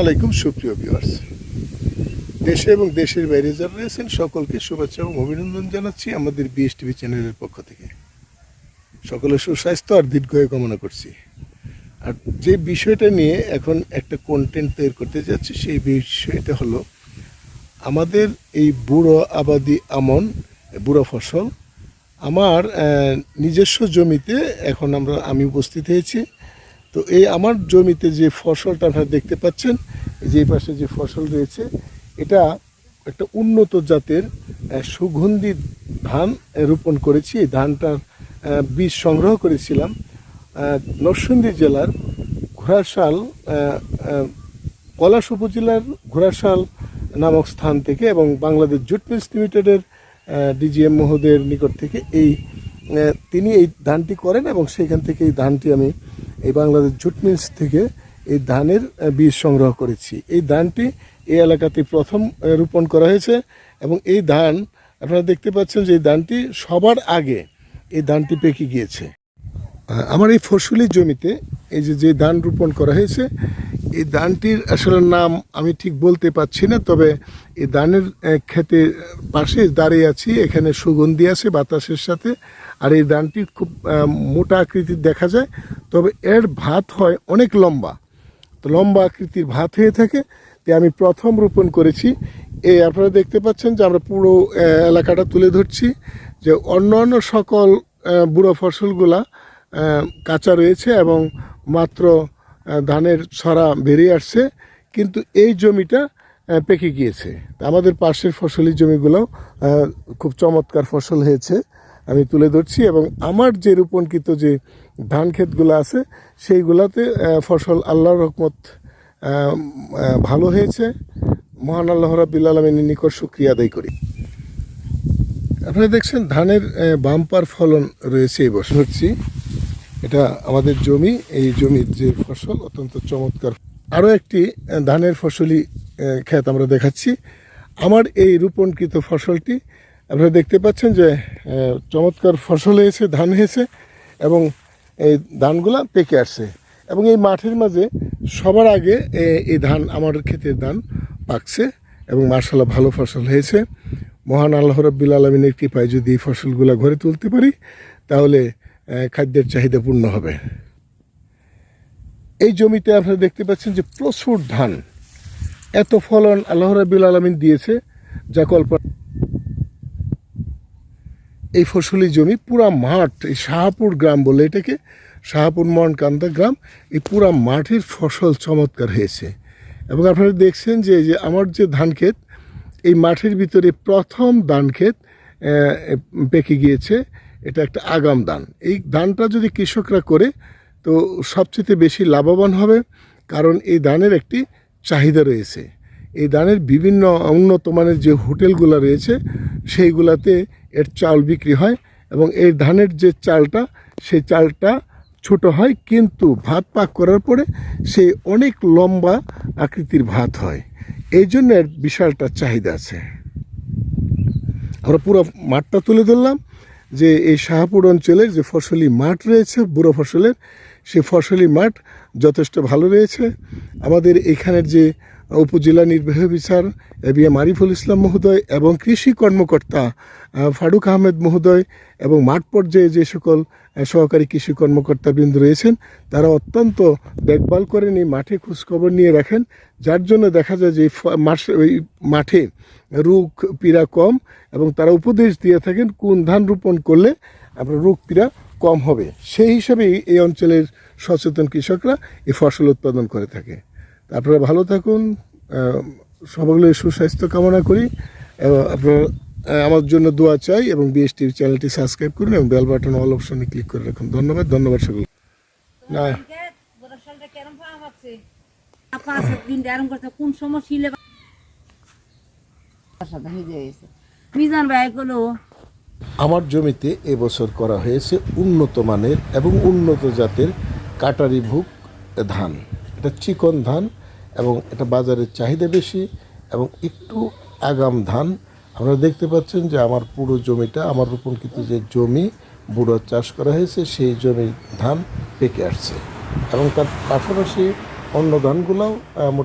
আলাইকুম সুপ্রিয় ভিউয়ার্স। দেশে এবং দেশের বাইরে যারা রয়েছেন, সকলকে শুভেচ্ছা এবং অভিনন্দন জানাচ্ছি আমাদের বিএস টিভি চ্যানেলের পক্ষ থেকে। সকলের সুস্বাস্থ্য আর দীর্ঘায়ু কামনা করছি। আর যে বিষয়টা নিয়ে এখন একটা কন্টেন্ট তৈরি করতে যাচ্ছি, সেই বিষয়টা হলো, আমাদের এই বুড়ো আবাদি আমন, বুড়ো ফসল, আমার নিজস্ব জমিতে এখন আমরা, আমি উপস্থিত হয়েছি। তো এই আমার জমিতে যে ফসলটা আপনারা দেখতে পাচ্ছেন যে পাশে যে ফসল রয়েছে, এটা একটা উন্নত জাতের সুগন্ধি ধান রোপণ করেছি। এই ধানটার বীজ সংগ্রহ করেছিলাম নরসিংদী জেলার ঘোড়াশাল পলাশ উপজেলার ঘোড়াশাল নামক স্থান থেকে এবং বাংলাদেশ জুট মিলস লিমিটেডের ডিজিএম মহোদয়ের নিকট থেকে এই তিনি এই ধানটি করেন এবং সেখান থেকে এই ধানটি আমি এই বাংলাদেশ জুট মিলস থেকে এই ধানের বীজ সংগ্রহ করেছি। এই ধানটি এই এলাকাতে প্রথম রোপণ করা হয়েছে এবং এই ধান, আপনারা দেখতে পাচ্ছেন যে এই ধানটি সবার আগে এই ধানটি পেকে গিয়েছে। আমার এই ফসলি জমিতে এই যে যে ধান রোপণ করা হয়েছে এই ধানটির আসলে নাম আমি ঠিক বলতে পারছি না, তবে এই ধানের ক্ষেতের পাশে দাঁড়িয়ে আছি, এখানে সুগন্ধি আছে, বাতাসের সাথে, আর এই ধানটি খুব মোটা আকৃতির দেখা যায়, তবে এর ভাত হয় অনেক লম্বা। তো লম্বা আকৃতির ভাত হয়ে থাকে, তাই আমি প্রথম রোপণ করেছি। এই আপনারা দেখতে পাচ্ছেন যে আমরা পুরো এলাকাটা তুলে ধরছি, যে অন্যান্য সকল বুড়ো ফসলগুলা কাঁচা রয়েছে এবং মাত্র ধানের ছড়া বেরিয়ে আসছে, কিন্তু এই জমিটা পেকে গিয়েছে। আমাদের পাশের ফসলি জমিগুলো খুব চমৎকার ফসল হয়েছে, আমি তুলে ধরছি এবং আমার যে রোপণকৃত যে ধান ক্ষেতগুলো আছে, সেইগুলাতে ফসল আল্লাহর রহমত ভালো হয়েছে। মহান আল্লাহ রাবিল আলমিনের নিকট শুক্রিয়া আদায় করি। আপনারা দেখছেন ধানের বাম্পার ফলন রয়েছে এই বছর হচ্ছি এটা আমাদের জমি, এই জমির যে ফসল অত্যন্ত চমৎকার। আরও একটি ধানের ফসলি ক্ষেত আমরা দেখাচ্ছি। আমার এই রোপণকৃত ফসলটি আপনারা দেখতে পাচ্ছেন যে চমৎকার ফসল হয়েছে, ধান হয়েছে এবং এই ধানগুলা পেকে আসছে এবং এই মাঠের মাঝে সবার আগে এই ধান, আমার ক্ষেতের ধান পাকছে এবং মার্শাল্লাহ ভালো ফসল হয়েছে। মহান আল্লাহ রব্বিল আলমিনের কৃপায় যদি এই ফসলগুলো ঘরে তুলতে পারি, তাহলে খাদ্যের চাহিদা পূর্ণ হবে। এই জমিতে আপনারা দেখতে পাচ্ছেন যে প্রচুর ধান। এত ফলন আল্লাহ রব্বিল আলমিন দিয়েছে, যা কল্পনা এই ফসলি জমি পুরা মাঠ, এই শাহপুর গ্রাম বলে এটাকে, শাহপুর মনকান্দা গ্রাম, এই পুরা মাঠের ফসল চমৎকার হয়েছে। এবং আপনারা দেখছেন যে যে আমার যে ধান ক্ষেত, এই মাঠের ভিতরে প্রথম ধান ক্ষেত পেকে গিয়েছে। এটা একটা আগাম ধান এই ধানটা যদি কৃষকরা করে, তো সবচেয়ে বেশি লাভবান হবে, কারণ এই ধানের একটি চাহিদা রয়েছে। এই ধানের বিভিন্ন উন্নত মানের যে হোটেলগুলো রয়েছে, সেইগুলাতে এর চাল বিক্রি হয় এবং এই ধানের যে চালটা, সেই চালটা ছোট হয়, কিন্তু ভাত পাক করার পরে সে অনেক লম্বা আকৃতির ভাত হয়। এই জন্য এর বিশালটা চাহিদা আছে। আমরা পুরো মাঠটা তুলে ধরলাম। যে এই শাহপুর অঞ্চলের যে ফসলি মাঠ রয়েছে, বুড়ো ফসলের সে ফসলি মাঠ যথেষ্ট ভালো রয়েছে। আমাদের এখানের যে উপজেলা নির্বাহী বিচার A B M Ariful Islam মহোদয় এবং কৃষি কর্মকর্তা ফারুক আহমেদ মহোদয় এবং মাঠ পর্যায়ে যে সকল সহকারী কৃষি কর্মকর্তা বৃন্দ রয়েছেন, তারা অত্যন্ত দেখভাল করেন, এই মাঠে খোঁজখবর নিয়ে রাখেন। যার জন্য দেখা যায় যে ওই মাঠে রোগ পীড়া কম এবং তারা উপদেশ দিয়ে থাকেন কোন ধান রোপণ করলে আপনার রোগ পীড়া কম হবে। সেই হিসাবে এই অঞ্চলের সচেতন কৃষকরা এই ফসল উৎপাদন করে থাকে। আপনারা ভালো থাকুন সকলের সুস্বাস্থ্য কামনা করি। আপনারা আমার জন্য দোয়া চাই এবং বিএসটির চ্যানেলটি সাবস্ক্রাইব করুন এবং বেল বাটন অল অপশনে ক্লিক করে রাখুন। ধন্যবাদ ধন্যবাদ সকল না। আমার জমিতে এবছর করা হয়েছে উন্নত মানের এবং উন্নত জাতের কাটারি ভুক ধান। এটা চিকন ধান এবং এটা বাজারের চাহিদা বেশি এবং একটু আগাম ধান আপনারা দেখতে পাচ্ছেন যে আমার পুরো জমিটা, আমার রোপণকৃত যে জমি, বুড়ো চাষ করা হয়েছে, সেই জমির ধান পেকে আসছে। এবং তার পাশাপাশি অন্য ধানগুলোও মোটামুটি